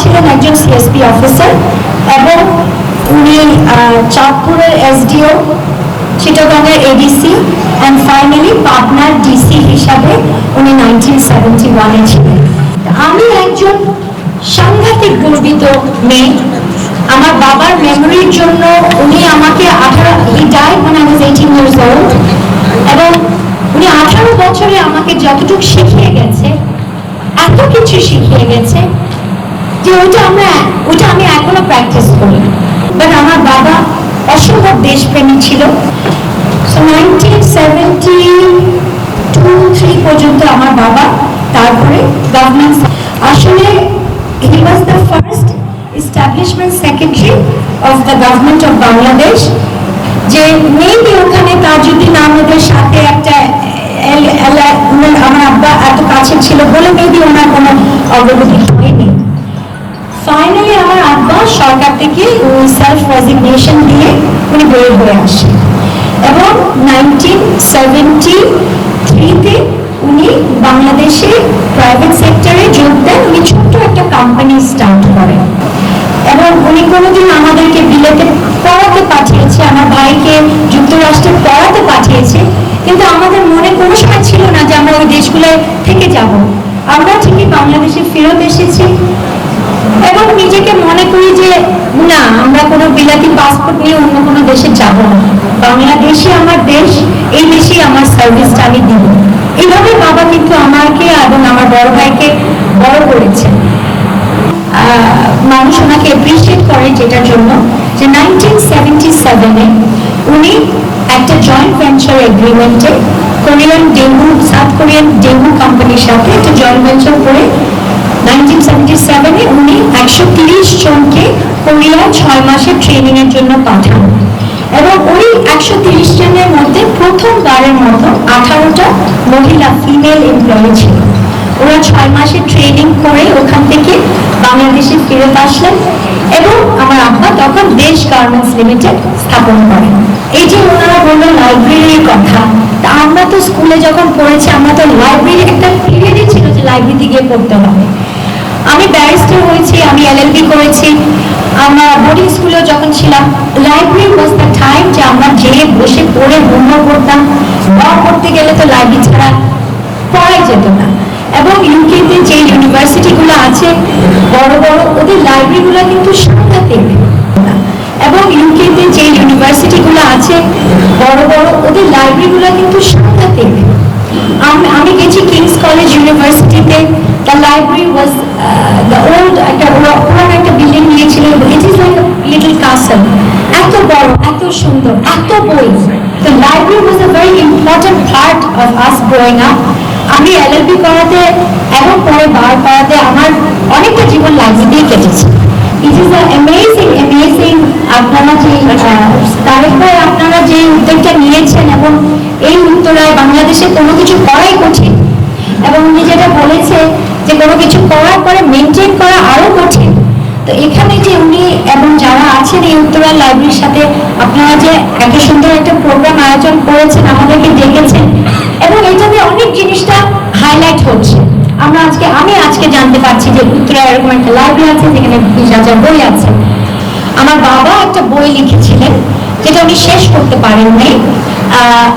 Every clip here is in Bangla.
ছিলেন একজন সিএসপি অফিসার এবং উনি চাঁদপুরের এসডিও চিটাগঙ্গের এডিসি অ্যান্ড ফাইনালি পাবনার ডিসি হিসাবে উনি নাইনটিন ছিলেন। আমি একজন সাংঘাতিক গর্বিত মেয়ে। আমার বাবার মেমোরির জন্য উনি আমাকে আঠারো হি when I was 18 years old এবং উনি আঠারো বছরে আমাকে যতটুকু শিখিয়ে গেছে, এত কিছু শিখিয়ে গেছে যে ওইটা আমরা ওইটা আমি এখনও প্র্যাকটিস করি। বাট আমার বাবা অসম্ভব দেশপ্রেমী ছিল। পর্যন্ত আমার বাবা, তারপরে গভর্নমেন্ট আসলে he was the first secretary of the government of Bangladesh যে মেবি ওখানে তার যদি না আমাদের সাথে একটা আমার আব্বা এত কাছে ছিল বলে মেবি ওনার কোনো অগ্রগতি ফাইনালি আমার আব্বা সরকার থেকে উনি সেলফ রেজিগনেশন দিয়ে উনি বের হয়ে আসেন। এবং নাইনটিন সেভেন্টি থ্রিতে উনি বাংলাদেশে প্রাইভেট সেক্টরে যোগ দেন। উনি ছোট্ট একটা কোম্পানি স্টার্ট করেন। এবং উনি কোনোদিন আমাদেরকে বিলেতে পড়াতে পাঠিয়েছে, আমার ভাইকে যুক্তরাষ্ট্রে পড়াতে পাঠিয়েছে। কিন্তু আমাদের মনে কোনো সময় ছিল না যে আমরা ওই দেশগুলোয় থেকে যাব। আমরা ঠিকই বাংলাদেশে ফেরত এসেছি। নিজেকে মনে করি যে না আমরা কোনো বিলাতি পাসপোর্ট নিয়ে অন্য কোনো দেশে যাব না। বাংলাদেশে আমার দেশ এই দেশেই আমার সার্ভিসটা আমি দিব। এইভাবে বাবা কিন্তু আমাকে এবং আমার বড় ভাইকে বড় করেছেন আহ, মানুষ ওনাকে অ্যাপ্রিসিয়েট করে যেটার জন্য যে নাইনটিন সেভেন্টি সেভেনে উনি একটা জয়েন্ট ভেঞ্চার এগ্রিমেন্টে কোরিয়ান ডেঙ্গু সাউথ কোরিয়ান ডেঙ্গু কোম্পানির সাথে একটা জয়েন্ট ভেঞ্চার করে নাইনটিন সেভেন্টি সেভেনে উনি একশো তিরিশ জনকে কোরিয়া ছয় মাসের ট্রেনিং এর জন্য পাঠান। এবং ওই একশো তিরিশ জনের মধ্যে প্রথমবারের মতো আঠারোটা মহিলা ফিমেল এমপ্লয়ি ছিল। ওরা ছয় মাসের ট্রেনিং করে ওখান থেকে বাংলাদেশে ফেরত আসলেন এবং আমার আব্বা তখন দেশ গার্মেন্টস লিমিটেড স্থাপন করেন। এই যে ওনারা বলল লাইব্রেরির কথা আমরা তো স্কুলে যখন পড়েছি, আমরা তো লাইব্রেরি একটা পিরিয়ডই ছিল যে লাইব্রেরিতে গিয়ে পড়তে হবে। আমি ব্যারিস্টার হয়েছি, আমি এলএলবি করেছি। আমরা বোর্ডিং স্কুলেও যখন ছিলাম লাইব্রেরি ওয়াজ দ্য টাইম যে আমরা যেয়ে বসে পড়ে হোমওয়ার্ক করতাম। ল করতে গেলে তো লাইব্রেরি ছাড়া পড়াই যেত না। এবং ইউকেতে যে ইউনিভার্সিটিগুলো আছে, বড় বড়, ওদের লাইব্রেরিগুলো কিন্তু সাংঘাতিক এবং ইউকেতে যে ইউনিভার্সিটিগুলো আছে, বড় বড় ওদের লাইব্রেরিগুলো কিন্তু সাংঘাতিক আমি গেছি কিংস কলেজ ইউনিভার্সিটিতে the library was the old একটা পুরানো একটা বিল্ডিং নিয়েছিল। It is like little castle এত বড়, এত সুন্দর, এত বই। The library was a very important part of us growing up আমি এলএলবি করাতে এবং পরে বার করাতে আমার অনেকটা জীবন লাইব্রেরিতেই কেটেছে। ইট ইজ অ্যামেজিং অ্যামেজিং আপনারা যে তারেক ভাই আপনারা যে উদ্যোগটা নিয়েছেন এবং এই উত্তরায় বাংলাদেশে কোনো কিছু করাই কঠিন। এবং উনি যেটা বলেছে যে কোনো কিছু করার পরে মেনটেন করা আরও কঠিন। তো এখানে যে উনি এবং যারা আছেন এই উত্তরা লাইব্রেরির সাথে, আপনারা যে এত সুন্দর একটা প্রোগ্রাম আয়োজন করেছেন, আমাদেরকে ডেকেছেন এবং এটাতে অনেক জিনিসটা হাইলাইট হচ্ছে। আমরা আজকে, আমি আজকে জানতে পারছি যে উত্তরা এরকম একটা লাইব্রেরি আছে যেখানে বই আছে। আমার বাবা একটা বই লিখেছিলেন, যেটা উনি শেষ করতে পারেননি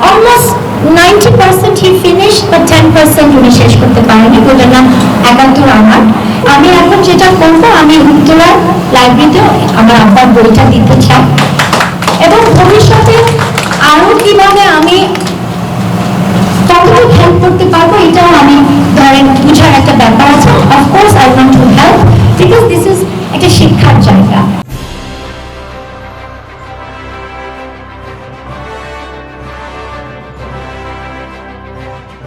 almost ninety percent he finish বা টেন পার্সেন্ট উনি শেষ করতে পারেনি বইটার না একাত্তর আমার আমি এখন যেটা করব, আমি উত্তরা লাইব্রেরিতে আমার আব্বার বইটা দিতে চাই। এবং ভবিষ্যতে আরও কীভাবে আমি